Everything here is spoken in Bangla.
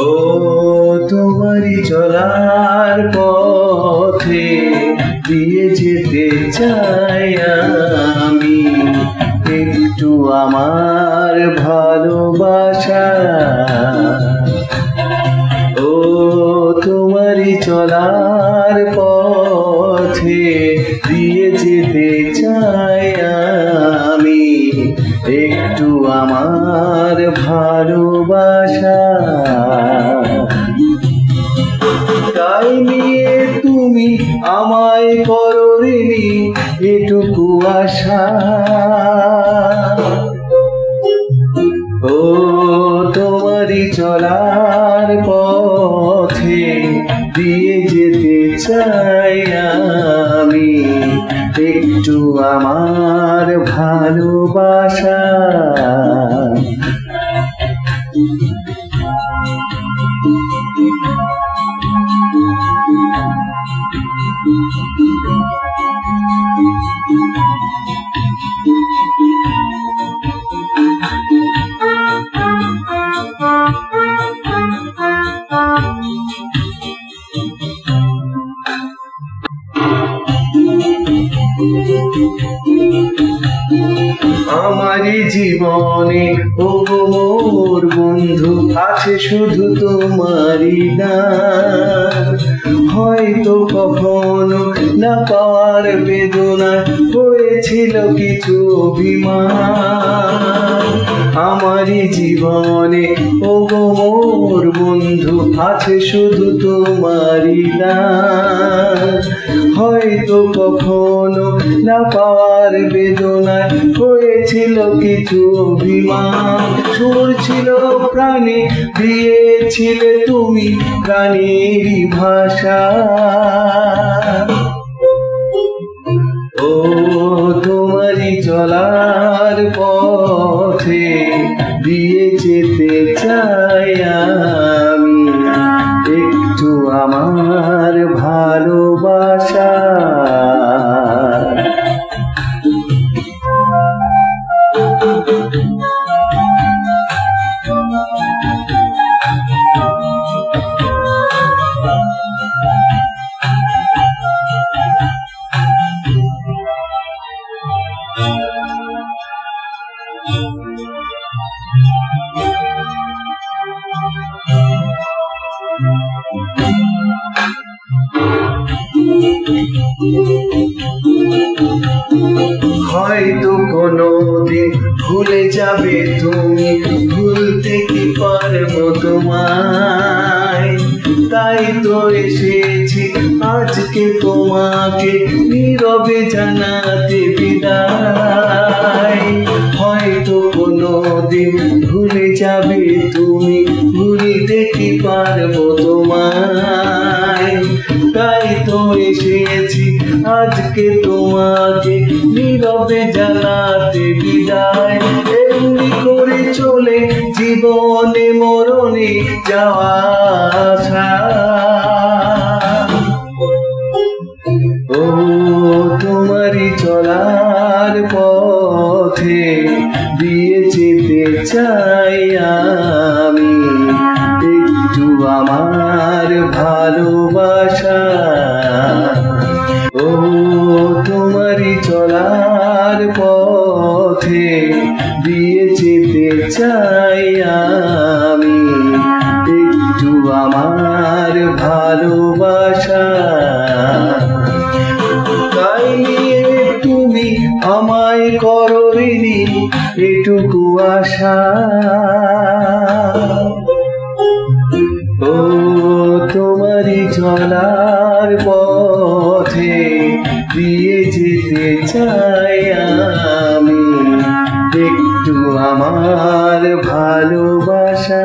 ও তোমারই চলার পথে দিয়ে চাই আমি একটু আমার ভালোবাসা। ও তোমারই চলার পথে দিয়ে যেতে চাই আমি একটু আমার ভালোবাসা। তাই নিয়ে তুমি আমায় আশা ও তোমারই চলার পথে দিয়ে যেতে চাই আমি। একটু আমার ভালোবাসা। Thank you. আমারই জীবনে ও মোর বন্ধু, আছে শুধু তোমারই না হয়তো কখনো না পাওয়ার বেদনা, হয়েছিল কিছু অভিমান। আমারই জীবনে ও মোর বন্ধু, আছে শুধু তোমারই না হয়তো কখনো না পাওয়ার বেদনায় হয়েছিল কিছু অভিমান। সুর ছিল প্রাণে, দিয়েছিলে তুমি প্রাণেরই ভাষা। ও তোমারই চলার পথে দিয়ে যেতে চাই আমি। একটু আমার হয়তো কোনো দিন ভুলে যাবে তুমি, ভুলতে কি পারব তোমায়? তাই তো এসেছি, আজকে তোমাকে নীরবে জানাতে বিদায়। হয়তো কোনো দিন ভুলে যাবে তুমি, ভুলতে কি পারব তোমায়? তাই তো এসেছি আজকে তোমাকে নীরবে জানাতে বিদায় এমনি করে চলে জীবনে মরণে যাওয়া। ও তোমারই চলার পথে দিয়ে যেতে চাই আমি একটু আমার ভালোবাসা চলার পথে দিয়ে যেতে চাই আমি। একটু আমার ভালোবাসা। তাই তুমি আমায় করো ঋণী, এটুকু আশা। ও তোমারই চলার পথে যেতে চাই আমি। একটু আমার ভালোবাসা।